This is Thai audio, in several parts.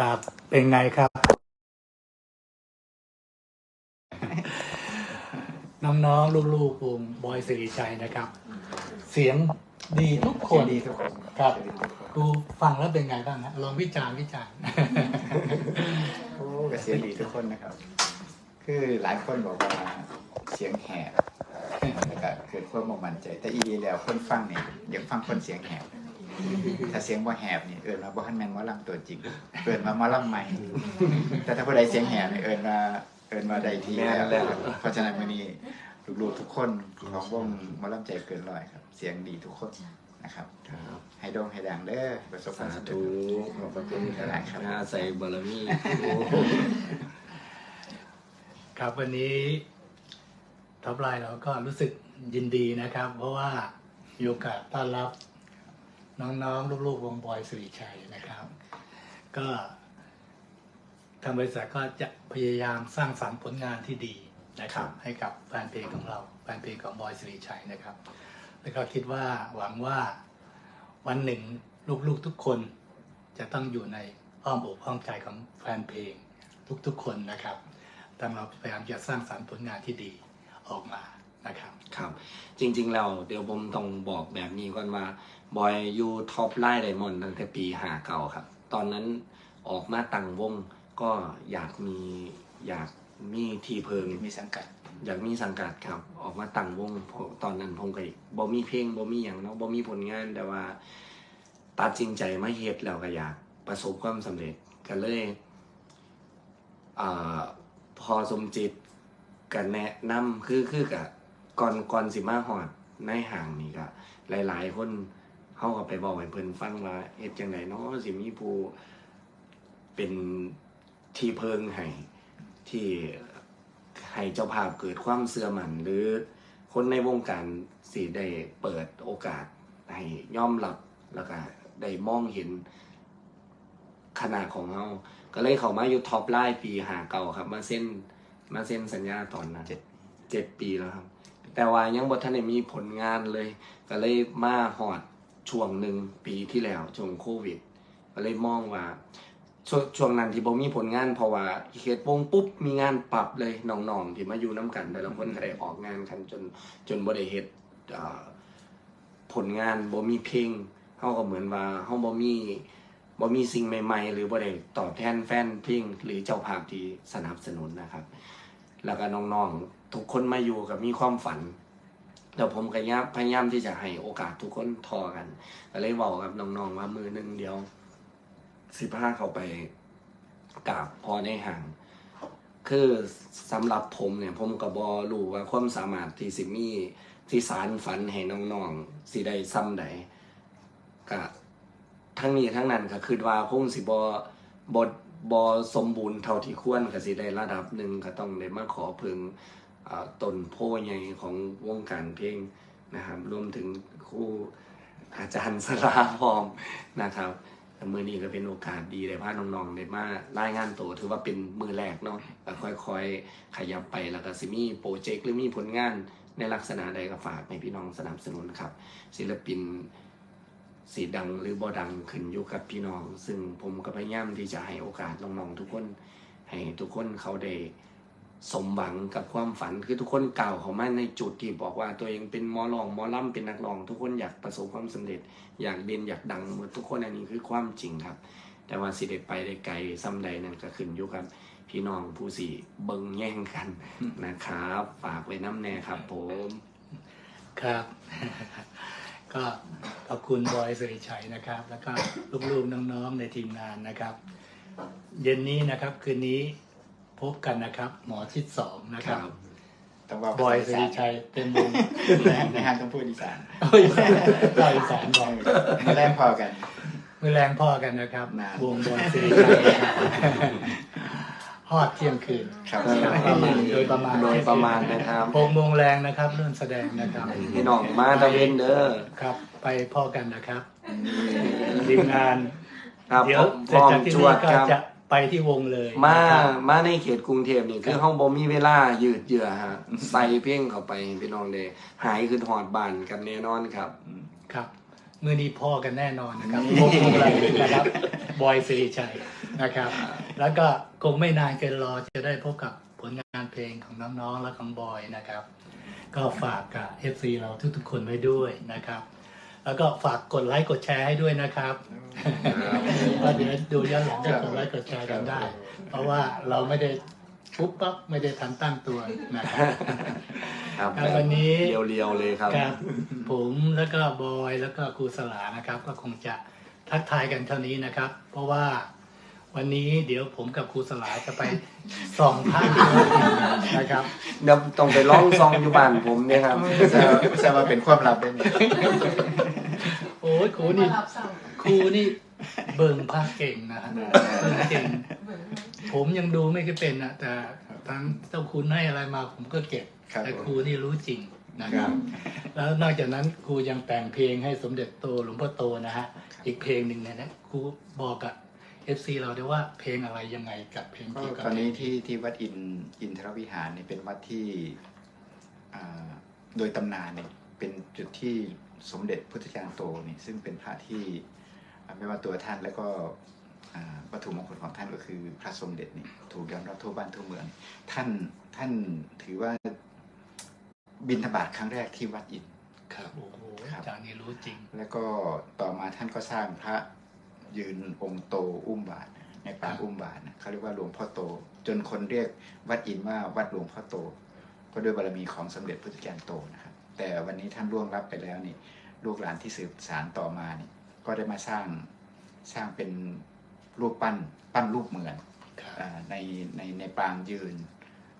ครับ เป็นไงครับ น้องๆลูกๆวงบอยสิริชัยนะครับ เสียงดีทุกคนดีทุกคนครับเสียงดีทุกคนดูฟังแล้วเป็นไงบ้างฮะลองวิจารณ์วิจารณ์โอ้ก็เสียงดีทุกคนนะครับ คือหลายคนบอกว่าเสียงแหบแล้วก็เกิดความบ่มั่นใจ แต่อีดีแล้วคนฟังเนี่ยอยากฟังคนเสียงแหบ ถ้าเสียงว่าแหบเนี่ยเอิญมาบ่ฮันแมนหมอลำตัวจริง เอิญมาหมอลำใหม่ แต่ถ้าผู้ใดเสียงแหบเนี่ยเอิญมาเอิญมาใดทีแม่นแล้วแล้วเพราะฉะนั้นวันนี้ลูกๆทุกคนของวงหมอลำใจเกินร้อยครับ เสียงดีทุกคนนะครับครับให้โด่งให้ดังเด้อประสบคสาวามสำเร็จธุขอบพระคุณครับหลายครับอาศัยบารมีโอ้ครับวันนี้ท็อปไลน์เราก็รู้สึกยินดีนะครับ เพราะว่ามีโอกาสต้อนรับ น้องๆ ลูกๆ วงบอยสิริชัยนะครับ ก็ทางบริษัทก็จะพยายามสร้างสรรค์ผลงานที่ดีนะครับ ให้กับแฟนเพลงของเราแฟนเพลงของบอยสิริชัยนะครับ แล้วก็คิดว่าหวังว่าวันหนึ่งลูกๆทุกคนจะต้องอยู่ในอ้อมอกอ้อมใจของแฟนเพลงทุกๆคนนะครับทางเราพยายามจะสร้างสรรค์ผลงานที่ดีออกมา นะครับครับ จริงๆแล้วเดี๋ยวผมต้องบอกแบบนี้ก่อนว่าบอยอยู่ท็อปไลน์ไดมอนด์ตั้งแต่ปีหาเก่าครับ ตอนนั้นออกมาตั้งวงก็อยากมีอยากมีที่เพิงมีสังกัด อยากมีสังกัดครับ ออกมาตั้งวงเพราะตอนนั้นผมก็บ่มีเพลงบ่มีอย่างเนาะบ่มีผลงานแต่ว่าตัดสินใจมาเฮ็ดแล้วก็อยากประสบความสำเร็จก็เลยอ่าพอสมจิตก็แนะนำคือคือกับ ก่อนก่อนสิมาฮอดในห้างนี่ก็หลาย ๆ คนเฮาก็ไปบอกให้เพิ่นฟังว่าเฮ็ดจังไดเนาะสิมีผู้เป็นที่เพิงให้ที่ให้เจ้าภาพเกิดความเสื่อมันหรือคนในวงการสิได้เปิดโอกาสให้ยอมรับแล้วก็ได้มองเห็นขนาดของเราก็เลยเขามาอยู่ท็อปไลน์ปีหาเก่าครับ มาเส้นมาเส้นสัญญาตอนนั้นเจ็ดปีแล้วครับ แต่ว่ายังบ่ทันมีผลงานเลย ก็เลยมาหอดช่วงหนึ่งปีที่แล้วช่วงโควิด ก็เลยมองว่าช่วงช่วงนั้นที่บ่มีผลงานเพราะว่าเฮ็ดวงปุ๊บมีงานปรับเลยน้องๆที่มาอยู่น้กัน แต่ละคนก็ได้ออกงานกันจนจนบ่ได้เฮ็ดผลงานบ่มีเพลงเฮาก็เหมือนว่าเฮาบ่มีบ่มีสิ่งใหม่ ๆ หรือบ่ได้ตอบแทนแฟนเพลงหรือเจ้าภาพที่สนับสนุนนะครับ แล้วก็น้องๆ ทุกคนมาอยู่กับมีความฝันแล้วผมก็พยายามพยายามที่จะให้โอกาสทุกคนทอกันก็เลยบอกกับน้องๆว่ามือหนึ่งเดียวสิบห้าเขาไปกราบพอในห่าง คือสำหรับผมเนี่ย ผมกับบอรู้ว่าความสามารถที่สิมีที่สารฝันให้น้องๆสิได้ซ้ำใดก็ทั้งนี้ทั้งนั้นก็คือว่าคงสิบอบอบอสมบูรณ์เท่าที่ควรก็สิได้ระดับหนึ่งก็ต้องได้มาขอพึง ตนโพใหญ่ของวงการเพลงนะครับ รวมถึงครูอาจารย์สลาพร้อมนะครับมือนี้ก็เป็นโอกาสดีได้พาน้องๆได้มารายงานตัวถือว่าเป็นมือแรกเนาะค่อยๆ ขยับไปแล้วก็สิมีโปรเจกต์หรือมีผลงานในลักษณะใดก็ฝากให้พี่น้องสนับสนุนครับ ศิลปินสีดังหรือบ่ดังขึ้นอยู่กับพี่น้อง ซึ่งผมก็พยายามที่จะให้โอกาสน้องๆทุกคนให้ทุกคนเขาได้ สมหวังกับความฝันคือทุกคนกล่าวเขามาในจุดที่บอกว่าตัวเองเป็นมอรองมอล่ำเป็นนักร้อง ทุกคนอยากประสบความสำเร็จ อยากเด่นอยากดังหมดทุกคนอันนี้คือความจริงครับ แต่ว่าสิได้ไปได้ไกลซ้ำใดนั่นก็ขึ้นอยู่กับ พี่น้องผู้สี่เบิงแย่งกันนะครับฝากไว้น้ำแน่ครับ ผมครับ ก็ขอบคุณบอยสิริชัยนะครับ แล้วก็ลูกๆน้องๆในทีมงานนะครับ เย็นนี้นะครับคืนนี้ พบกันนะครับ หมอชิดสองนะครับ ต้องว่าบอยสิริชัยเป็นวงในห้างต้องพูดอีสานโอ้ยบอยอีสานบอกมาแรกพอกันมือแรงพ่อกันนะครับนานวงบอยสิริชัยนะครับฮอดเที่ยงคืนครับประมาณโดยประมาณโดยประมาณนะครับหกโมงแรงนะครับเริ่มแสดงนะครับพี่น้องมาตะเวนเด้อครับ ไปพ่อกันนะครับทีมงาน ครับเดี๋ยวพร้อมเสร็จจากที่จวนี่ดก็ครับจะ ไปที่วงเลยมานะครับมาในเขตกรุงเทพนี่คือห้องบ่มีเวลายืดเยื้อฮะใส่เพ่งเข้าไปพี่น้องเด้หายคือหอดบ้านกันแน่นอนครับ ครับมือนี้พ่อกันแน่นอนนะครับพวกเรานะครับบอยสิริชัยนะครับ แล้วก็คงไม่นานเกินรอจะได้พบกับผลงานเพลงของน้องๆและของบอยนะครับ ก็ฝากกับ FC เราทุกๆคนไว้ด้วยนะครับ แล้วก็ฝากกดไลค์กดแชร์ให้ด้วยนะครับว่าเดี๋ยวดูย้อนหลังก็กดไลค์กดแชร์กันได้ เพราะว่าเราไม่ได้ปุ๊บปั๊บไม่ได้ทันตั้งตัวนะครับครับครับวันนี้เรียวๆเลยครับครับ ผมแล้วก็บอยแล้วก็ครูสลานะครับ ก็คงจะทักทายกันเท่านี้นะครับ เพราะว่าวันนี้เดี๋ยวผมกับครูสลาจะไปส่องพระที่วัดอินทร์นะครับเดี๋ยวต้องไปล่องซองอยู่บ้านผมเนี่ยครับแซวแซวว่าเป็นความลับเลยโอ้ยครูนี่ครูนี่เบิ่งพระเก่งนะฮะเบิ่งเก่ง ผมยังดูไม่ค่อยเป็นนะแต่ทั้งเจ้าคุณให้อะไรมาผมก็เก็บครับแต่ผมครูนี่รู้จริงนะคครัรับบแล้วนอกจากนั้นครูยังแต่งเพลงให้สมเด็จโตหลวงพ่อโตนะฮะ อีกเพลงหนึ่งเนยนะครูบอกกับเอฟซีเราด้วยว่าเพลงอะไรยังไงกับเพลงก็เกี่ยวกับตอนนี้ที่ที่วัดอินอินทรวิหารเนี่ยเป็นวัดที่อ่าโดยตำนานเนี่ย เป็นจุดที่สมเด็จพุทธจารย์โตนี่ซึ่งเป็นพระที่อ่าไม่ว่าตัวท่านแล้วก็อ่าวัตถุมงคลของท่านก็คือพระสมเด็จนี่ถูกยอมรับทั่วบ้านทั่วเมือง ท่านท่านถือว่าบินทบาทครั้งแรกที่วัดอินครับโอ้โหครับอาจารย์นี่รู้จริง แล้วก็ต่อมาท่านก็สร้างพระยืนองค์โตอุ้มบาทในปางอุ้มบาทนะเขาเรียกว่าหลวงพ่อโต จนคนเรียกวัดอินว่าวัดหลวงพ่อโต ก็ด้วยบารมีของสมเด็จพระพุทธจารย์โตนะครับ แต่วันนี้ท่านล่วงรับไปแล้วนี่ลูกหลานที่สืบสารต่อมานี่ก็ได้มาสร้างสร้างเป็นรูปปั้นปั้นรูปเหมือนครับอ่าในในในปางยืน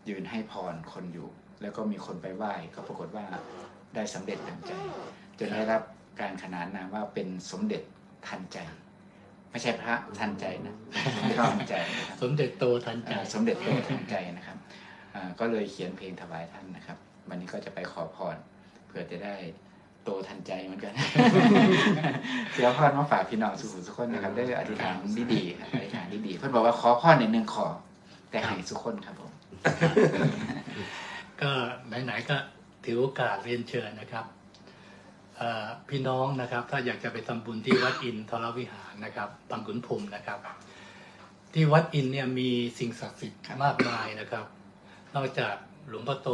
ยืนให้พรคนอยู่ แล้วก็มีคนไปไหว้ก็ปรากฏว่าได้สำเร็จดังใจจนได้รับการขนานนามว่าเป็นสมเด็จทันใจ ไม่ใช่พระทันใจนะทันใจนะครับสมเด็จโตทันใจอ่าสมเด็จโตทันใจนะครับอ่าก็เลยเขียนเพลงถวายท่านนะครับ วันนี้ก็จะไปขอพร เพื่อจะได้โตทันใจเหมือนกันเสียพรมาฝากพี่น้องสุขุมสุขคนนะครับได้อธิษฐานที่ดีครับอธิษฐานที่ดีเพื่อนบอกว่าขอพรในหนึ่งขอ แต่ให้สุขคนครับผม ก็ไหนๆก็ถือโอกาสเรียนเชิญนะครับเอ่อพี่น้องนะครับ ถ้าอยากจะไปทำบุญที่วัดอินทรวิหารนะครับบางขุนพรหมนะครับ ที่วัดอินเนี่ยมีสิ่งศักดิ์สิทธิ์มากมายนะครับ นอกจาก หลวงพ่อโต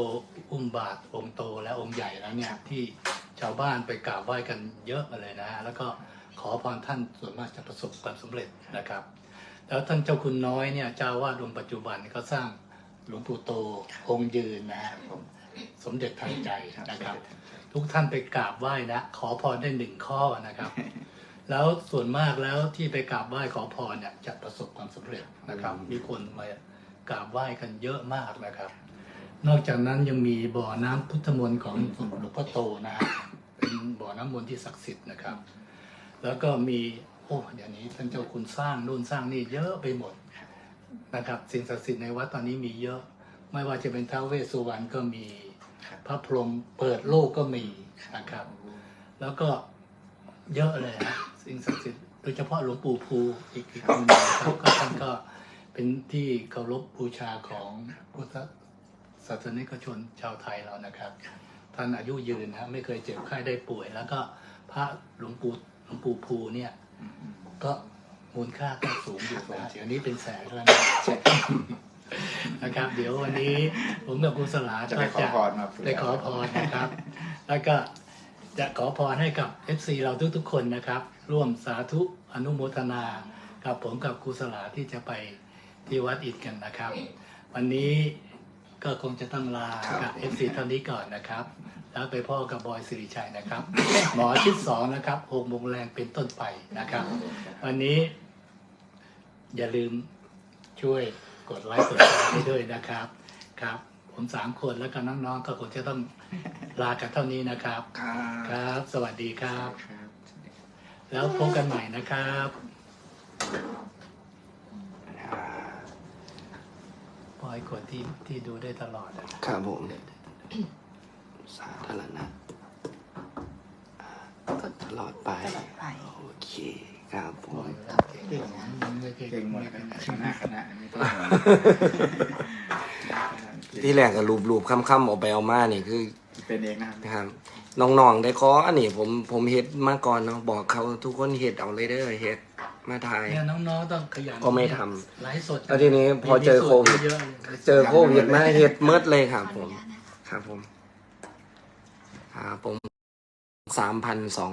อุ้มบาทองค์โตและองค์ใหญ่แล้วเนี่ยที่ชาวบ้านไปกราบไหว้กันเยอะเลยนะฮะแล้วก็ขอพรท่านส่วนมากจะประสบความสำเร็จนะครับ แล้วท่านเจ้าคุณน้อยเนี่ยเจ้าวาดองค์ปัจจุบันก็สร้างหลวงปู่โตองค์ยืนนะฮะผมสมเด็จทันใจนะครับ ทุกท่านไปกราบไหว้นะ ขอพรได้หนึ่งข้อนะครับ แล้วส่วนมากแล้วที่ไปกราบไหว้ขอพรเนี่ยจะประสบความสำเร็จนะครับ มีคนมากราบไหว้กันเยอะมากนะครับ นอกจากนั้นยังมีบ่อน้ำพุทธมนต์ของหลวงพ่อโตนะฮะเป็นบ่อน้ำมนต์ที่ศักดิ์สิทธิ์นะครับ แล้วก็มีโอ้เดี๋ยวนี้ท่านเจ้าคุณสร้างนู่นสร้างนี่เยอะไปหมดนะครับสิ่งศักดิ์สิทธิ์ในวัดตอนนี้มีเยอะ ไม่ว่าจะเป็นท้าวเวสสุวรรณก็มี พระพรหมเปิดโลกก็มีนะครับ แล้วก็เยอะเลยนะสิ่งศักดิ์สิทธิ์โดยเฉพาะหลวงปู่ภูอีกอีกคนหนึงครับก็ท่านก็เป็นที่เคารพบูชาของพุทธ ศาสนิกชนชาวไทยเรานะครับ ท่านอายุยืนนะไม่เคยเจ็บไข้ได้ป่วย แล้วก็พระหลวงปู่หลวงปู่ภูเนี่ย ก็มูลค่าก็สูงอยู่นะเดี๋ยวนี้เป็นแสนแล้วนะใช่นะครับ เดี๋ยววันนี้ผมกับคุณสลาจะก็ไปขอจะพรมาได้ขอพรนะครับ แล้วก็จะขอพรให้กับ FC เราทุกๆคนนะครับ ร่วมสาธุอนุโมทนา กับผมกับครูสลาที่จะไปที่วัดอิฐกันนะครับ วันนี้ ก็คงจะต้องลากับ FC เท่านี้ก่อนนะครับ แล้วไปพ่อกับบอยสิริชัยนะครับ หมอชิดสองนะครับหกโมงแรงเป็นต้นไปนะครับ วันนี้ อย่าลืมช่วยกดไลค์กดแชร์ให้ด้วยนะครับครับ ผมสามคนแล้วก็น้องๆก็คงจะต้องลากันเท่านี้นะครับ ครับครับสวัสดีครับครับ แล้วพบกันใหม่นะครับ ปล่อยกดที่ที่ดูได้ตลอดนะครับครับผม สาธารณะอ่าตลอดไป ตลอดไป โอเคครับผปล่อมยเก่งไม่เก่งเก่งหมดไม่คเก่รับงคณะคณะไม่ต้องห่วงที่แรกกับรูปรูปๆค่ำๆออกไปเอามานี่คือ เป็นเองนะครับนะครับน้องๆได้ขออันนี้ผมผมเฮ็ดมาก่อนเนาะบอกเขาทุกคนเฮ็ดเอาเลยเด้อเฮ็ด มาถ่าย เนี่ยน้องๆต้องขยันก็ไม่ทไลฟ์สดแล้วทีนี้พอเจอโควิด เยอะเลยเจอโควิดมาเฮ็ดเมิดเลยครับผมครับผมครับผมสามพันสอง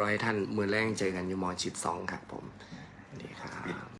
ร้อยท่าน มือแรงเจอกันอยู่มอชิดสองครับผมสวัสดีครับ